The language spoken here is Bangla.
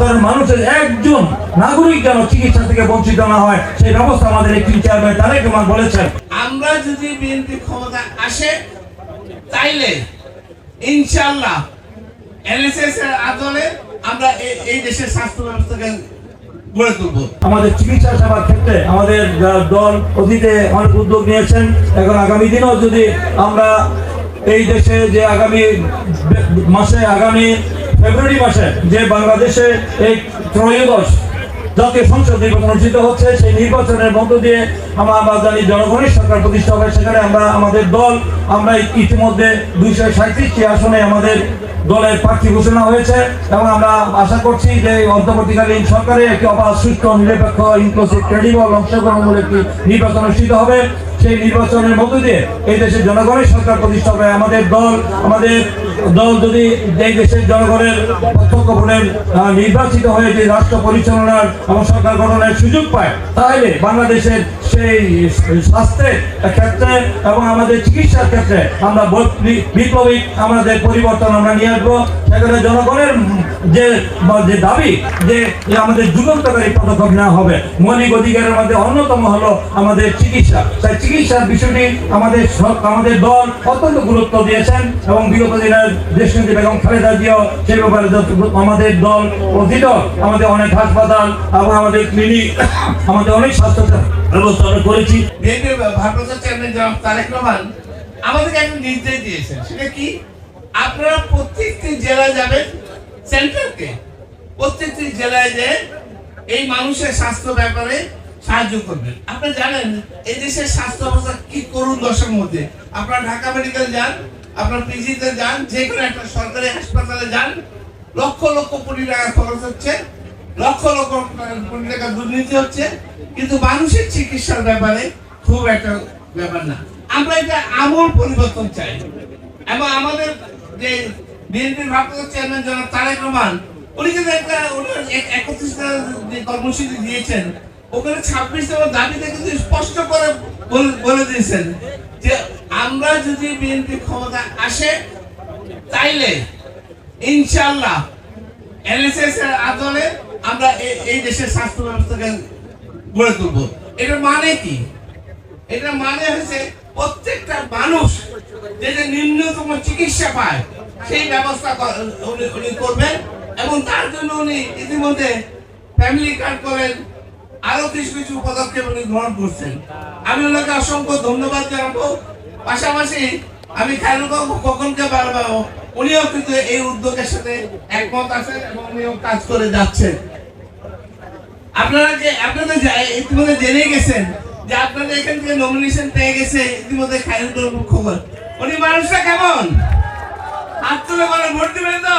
সাধারণ মানুষের একজন নাগরিক যেন চিকিৎসা থেকে বঞ্চিত না হয় সেই ব্যবস্থা আমাদের একটি চেয়ারম্যান তারেক রহমান বলেছেন। আমরা যদি বিএনপি ক্ষমতা আসে তাইলে ইনশাল্লাহ এনএসএস এর আদলে আমরা এই দেশের স্বাস্থ্য ব্যবস্থাকে গড়ে তুলবো। আমাদের চিকিৎসা সেবার ক্ষেত্রে আমাদের দল অতীতে অনেক উদ্যোগ নিয়েছেন। এখন আগামী দিনেও যদি আমরা এই দেশে যে আগামী মাসে আগামী ফেব্রুয়ারি মাসে যে বাংলাদেশে এই ত্রয়োদশ জাতীয় সংসদ নির্বাচন অনুষ্ঠিত হচ্ছে, সেই নির্বাচনের মধ্য দিয়ে আমরা জানি জনগণের সরকার প্রতিষ্ঠা হবে। সেখানে আমরা, আমাদের দল, আমরা ইতিমধ্যে দুইশো সাঁত্রিশটি আসনে আমাদের দলের প্রার্থী ঘোষণা হয়েছে এবং আমরা আশা করছি যে অন্তর্বর্তীকালীন সরকারে একটি অবাধ, সুষ্ঠু, নিরপেক্ষ ইনক্লুসিভ ক্রেডিবল অংশগ্রহণমূলক একটি নির্বাচন অনুষ্ঠিত হবে। সেই নির্বাচনের মধ্য দিয়ে এই দেশের জনগণের সরকার প্রতিষ্ঠা হবে। আমাদের দল আমাদের দল যদি এই দেশের জনগণের প্রত্যক্ষ ভোটের নির্বাচিত হয়ে যে রাষ্ট্র পরিচালনার এবং সরকার গঠনের সুযোগ পায়, তাহলে বাংলাদেশের সেই স্বাস্থ্যের ক্ষেত্রে এবং আমাদের চিকিৎসার ক্ষেত্রে আমরা বিপ্লবিক আমাদের পরিবর্তন আমরা নিয়ে আসব। সেখানে জনগণের যে যে দাবি যে আমাদের যুগান্তকারী পদক্ষেপ নেওয়া হবে, মৌলিক অধিকারের মধ্যে অন্যতম হলো আমাদের চিকিৎসা। তাই চিকিৎসার বিষয়টি আমাদের আমাদের দল অত্যন্ত গুরুত্ব দিয়েছেন এবং বিগত দিনের দেশনীতি বেগম খালেদা জিয়াও সেই ব্যাপারে আমাদের দল অধীত আমাদের অনেক হাসপাতাল এবং আমাদের ক্লিনিক আমাদের অনেক স্বাস্থ্য ব্যবস্থা করেছি। আমাদেরকে একটা নির্দেশ দিয়েছেন, সেটা কি? আপনারা প্রত্যেকটি জেলায় যাবেন সেন্টারকে প্রত্যেকটি জেলায় যে এই মানুষের স্বাস্থ্য ব্যাপারে সাহায্য করবেন আপনি জানেন, এই দেশের স্বাস্থ্য অবস্থা কি করুন দশের মধ্যে। আপনারা ঢাকা মেডিকেল যান, আপনার পিজিতে যান, যে কোনো একটা সরকারি হাসপাতালে যান, লক্ষ লক্ষ কোটি টাকা খরচ হচ্ছে, লক্ষ লক্ষ কোটি টাকা দুর্নীতি হচ্ছে, কিন্তু মানুষের চিকিৎসার ব্যাপারে খুব একটা ব্যাপার না। আমরা এটা আমূল পরিবর্তন চাই। এবং আমাদের যে বিএনপির ভারপ্রাপ্ত চেয়ারম্যান জনাব তারেক রহমান, উনি কিন্তু একটা ওনার এক- একত্রিশটা কর্মসূচি দিয়েছেন ওখানে ছাব্বিশ নম্বর দাবিতে কিন্তু স্পষ্ট করে বলে- দিয়েছেন যে আমরা যদি বিএনপি ক্ষমতা আসে, তাইলে ইনশাল্লাহ এনএসএস এর আদলে আমরা এই দেশের স্বাস্থ্য ব্যবস্থাকে গড়ে তুলবো। এটার মানে কি? এটা মানে হচ্ছে প্রত্যেকটা মানুষ যেটা নিম্নতম চিকিৎসা পায়, সেই ব্যবস্থা উনি করবেন এবং তার জন্য উনি ইতিমধ্যে ফ্যামিলি কার্ড করেন আরও কিছু কিছু পদক্ষেপ উনি গ্রহণ করছেন। আমি ওনাকে অসংখ্য ধন্যবাদ জানাব। পাশাপাশি আমি উনিও কিন্তু এই উদ্যোগের সাথে একমত আছেন এবং উনিও কাজ করে যাচ্ছেন। আপনারা যে আপনাদের ইতিমধ্যে জেনে গেছেন যে আপনাদের এখান থেকে নমিনেশন পেয়ে গেছে ইতিমধ্যে খায়রুল খবর উনি মানুষটা কেমন? হাত তুলে বলে ভোট দিবেন তো?